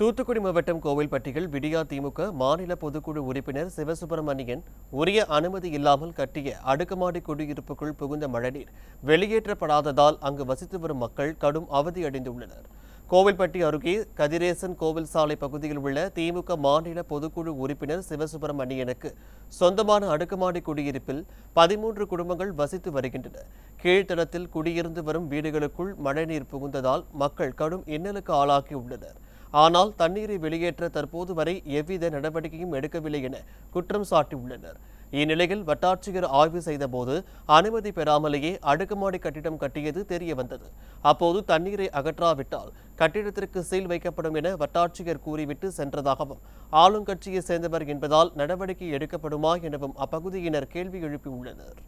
தூத்துக்குடி மாவட்டம் கோவில்பட்டியில் விடியா திமுக மாநில பொதுக்குழு உறுப்பினர் சிவசுப்பிரமணியன் உரிய அனுமதி இல்லாமல் கட்டிய அடுக்குமாடி குடியிருப்புக்குள் புகுந்த மழைநீர் வெளியேற்றப்படாததால் அங்கு வசித்து வரும் மக்கள் கடும் அவதியடைந்துள்ளனர் கோவில்பட்டி அருகே கதிரேசன் கோவில் சாலை பகுதியில் உள்ள திமுக மாநில பொதுக்குழு உறுப்பினர் சிவசுப்பிரமணியனுக்கு சொந்தமான அடுக்குமாடி குடியிருப்பில் பதிமூன்று குடும்பங்கள் வசித்து வருகின்றன. கீழ்த்தளத்தில் குடியிருந்து வரும் வீடுகளுக்குள் மழைநீர் புகுந்ததால் மக்கள் கடும் இன்னலுக்கு ஆளாகியுள்ளனர் ஆனால் தண்ணீரை வெளியேற்ற தற்போது வரை எவ்வித நடவடிக்கையும் எடுக்கவில்லை என குற்றம் சாட்டியுள்ளனர். இந்நிலையில் வட்டாட்சியர் ஆய்வு செய்தபோது அனுமதி பெறாமலேயே அடுக்குமாடி கட்டிடம் கட்டியது தெரிய வந்தது அப்போது தண்ணீரை அகற்றாவிட்டால் கட்டிடத்திற்கு சீல் வைக்கப்படும் என வட்டாட்சியர் கூறிவிட்டு சென்றதாகவும் ஆளுங்கட்சியை சேர்ந்தவர் என்பதால் நடவடிக்கை எடுக்கப்படுமா எனவும் அப்பகுதியினர் கேள்வி எழுப்பியுள்ளனர்.